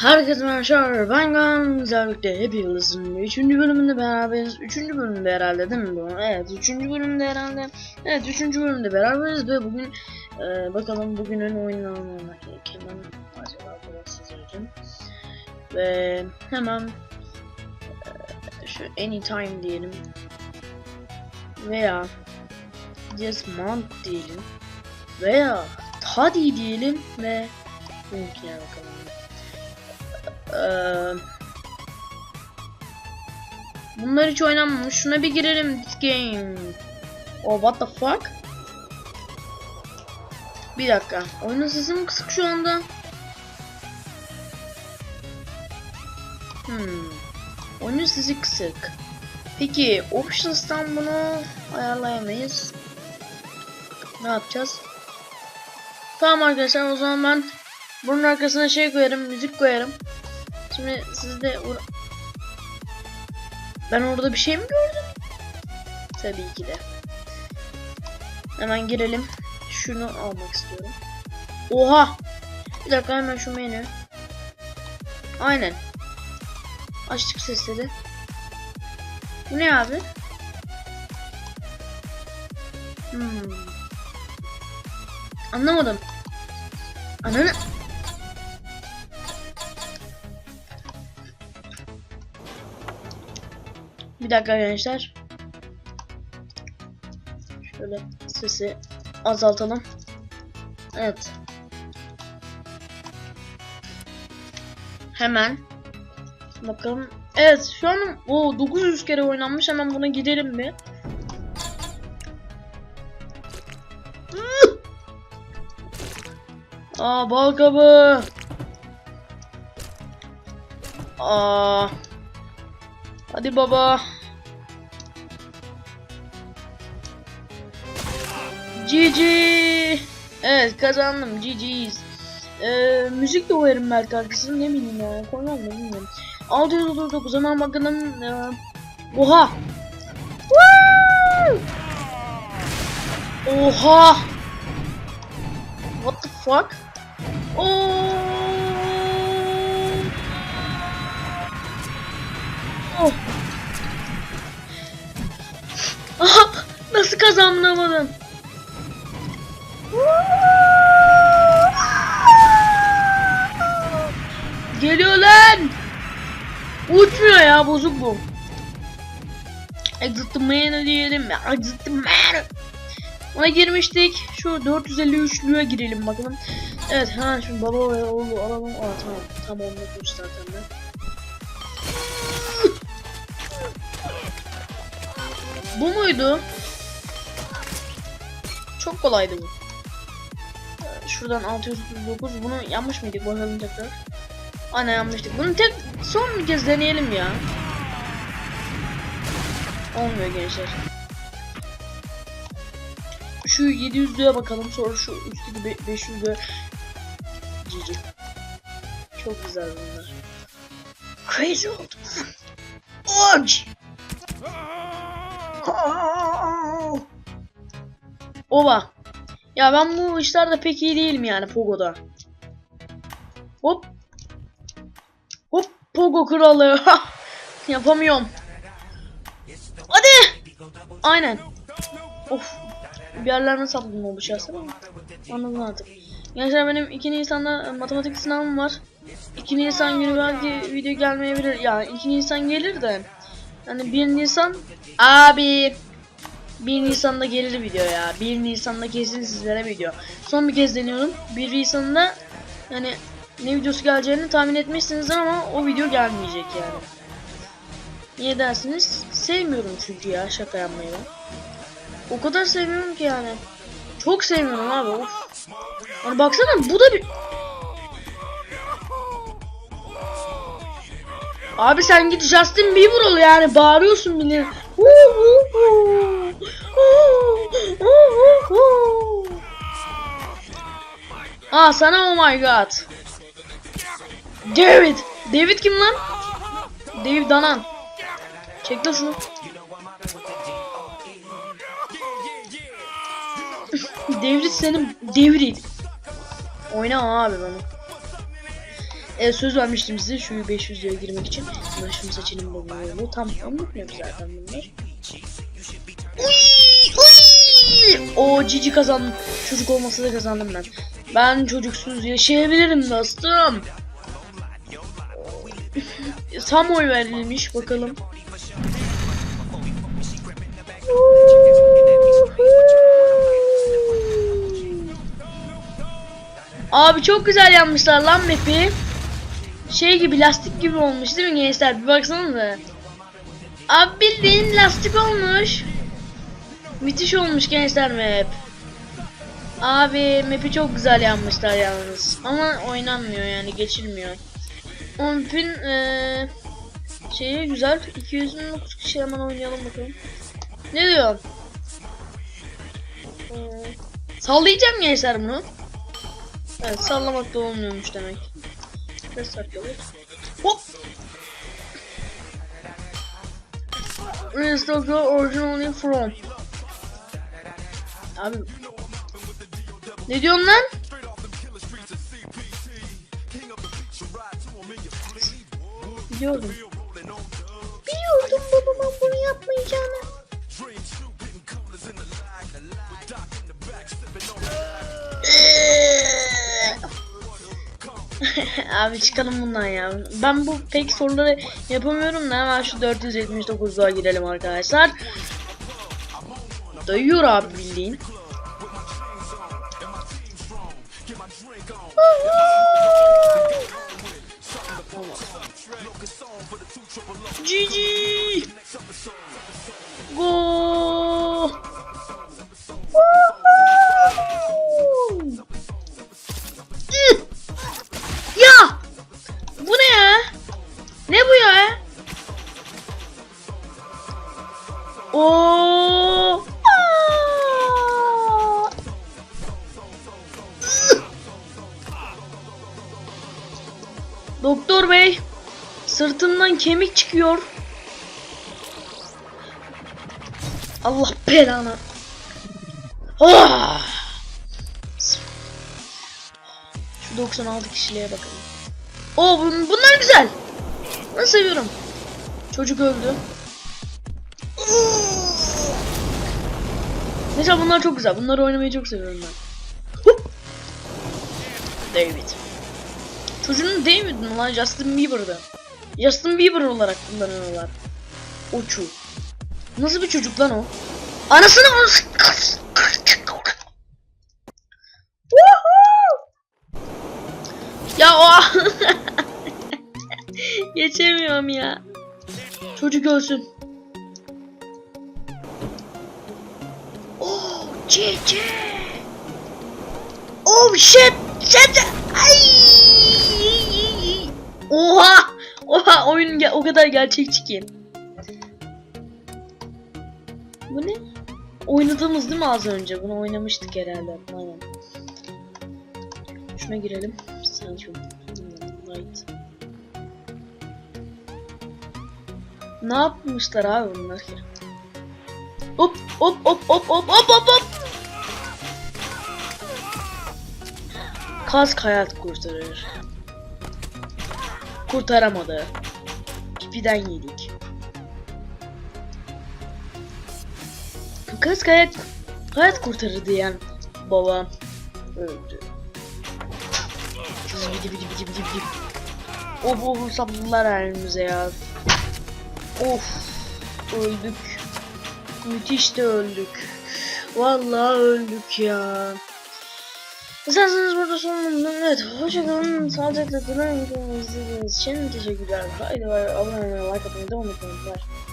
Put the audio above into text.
Herkese merhabalar ben Gamze'likte hepinizin 3. bölümünde beraberiz. 3. bölümde herhalde değil mi bu? Evet 3. bölümde herhalde. Evet 3. bölümde beraberiz ve bugün e, bakalım bugünün oyunlarına hemen acaba biraz sizler için. Ve hemen e, şu anytime diyelim. Veya this month diyelim. Veya Tadi diyelim ve bununkine bakalım. Bunlar hiç oynanmamış. Şuna bir girelim. This game. Oh what the fuck? Bir dakika. Oyunun sesi mi kısık şu anda? Hmm. Oyunun sesi kısık. Peki options'tan bunu ayarlayamayız. Ne yapacağız? Tamam arkadaşlar o zaman ben bunun arkasına şey koyarım, müzik koyarım. Şimdi siz de Ben orada bir şey mi gördüm? Tabii ki de. Hemen girelim. Şunu almak istiyorum. Oha! Bir dakika hemen şu menü. Aynen. Açtık sesleri. Bu ne abi? Hmm. Anlamadım. Ananı... Bir dakika gençler. Şöyle sesi azaltalım. Evet. Hemen. Bakalım. Evet şu an o 900 kere oynanmış. Hemen buna gidelim bir. Aa bal kabı. Aa. Hadi baba. GG. Evet kazandım. GG's. Ee, müzik de koyarım belki arkasına ne bileyim ya. Koymam mı bilmiyorum. 639 hemen bakalım. Ee, oha. Woo! Oha. What the fuck? Oh. Oh. Aha, nasıl kazanamadım? Geliyor lan. Uçmuyor ya bozuk bu. Exit the man diyelim. Exit the man. Ona girmiştik. Şu 453'lüğe girelim bakalım. Evet ha şimdi baba oğlu alalım. Aa tamam. Tam onunla dur zaten de. Bu muydu? Çok kolaydı bu. Şuradan 639 bunu yanlış mıydık bakalım tekrar. Aynen yanmıştık. Bunu tek son bir kez deneyelim ya. Olmuyor gençler. Şu 700'lüğe bakalım sonra şu üstteki 500'lüğe. Cici. Çok güzel bunlar. Crazy oldu. Oç! Oba. Ya ben bu işlerde pek iyi değilim yani Pogo'da. Hop. Hop Pogo kralı. Yapamıyorum. Hadi. Aynen. Of. Bir yerlerine sapladım oldu şahsen ama. Anladım artık. Gençler benim 2 Nisan'da matematik sınavım var. 2 Nisan günü belki video gelmeyebilir. Yani 2 Nisan gelir de. Yani 1 Nisan abi 1 Nisan'da gelir video ya. 1 Nisan'da kesin sizlere video. Son bir kez deniyorum. 1 Nisan'da yani ne videosu geleceğini tahmin etmişsinizdir ama o video gelmeyecek yani. Niye dersiniz? Sevmiyorum çünkü ya şaka yapmayı. O kadar sevmiyorum ki yani. Çok sevmiyorum abi of. Hani baksana bu da bir... Abi sen git Justin Bieber ol yani bağırıyorsun bile. Aa sana oh my god. David. David kim lan? David Danan. Çek lan şunu. Devrit senin devrit. Oyna abi bana. E, söz vermiştim size şu 500 liraya girmek için. Hemen şunu seçelim bu. Tam unutmuyorum zaten bunlar. Uy! O cici kazandım. Çocuk olmasa da kazandım ben. Ben çocuksuz yaşayabilirim dostum. Tam oy verilmiş bakalım. Abi çok güzel yapmışlar lan map'i. Şey gibi lastik gibi olmuş değil mi gençler? Bir baksanıza. Abi bildiğin lastik olmuş. Müthiş olmuş gençler map. Abi map'i çok güzel yapmışlar yalnız. Ama oynanmıyor yani geçilmiyor. O map'in eee şeyi güzel. 209 kişi hemen oynayalım bakalım. Ne diyor? Ee, sallayacağım gençler bunu. Evet sallamak da olmuyormuş demek. Biraz sakladık. Hop! Restore originally from. Abi. Ne diyorsun lan? Biliyordum. Biliyordum babamın bunu yapmayacağını. Abi çıkalım bundan ya. Ben bu pek soruları yapamıyorum da hemen şu 479'a girelim arkadaşlar. Dayıyor abi bildiğin. GG Go Oo! Doktor bey, sırtımdan kemik çıkıyor. Allah belanı. Ah! Şu 96 kişiliğe bakalım. Oo bun- bunlar güzel. Ben seviyorum. Çocuk öldü. Mesela bunlar çok güzel. Bunları oynamayı çok seviyorum ben. David. Çocuğun David mi lan? Justin Bieber'dı. Justin Bieber olarak kullanıyorlar. Oçu. Nasıl bir çocuk lan o? Anasını! Ya o Geçemiyorum ya. Çocuk ölsün. GG. Oh shit. Shit. Ay. Oha. Oha oyun o kadar gerçekçi ki. Bu ne? Oynadığımız değil mi az önce? Bunu oynamıştık herhalde. Aynen. Şuna girelim. Şu light. Ne yapmışlar abi bunlar? Hop hop hop hop hop hop hop hop. Kask hayat kurtarır. Kurtaramadı. Pipiden yedik. Kask hayat, hayat kurtarır diyen babam öldü. Gidi gidi gidi gidi gidi. Of of saplılar halimize ya. Of öldük. Müthiş de öldük. Vallahi öldük ya. İsterseniz burada sonunda evet. Hoşçakalın. Sağlıcakla kalın. İzlediğiniz için teşekkürler. Haydi. Abone olmayı, like atmayı etmeyi. Bye.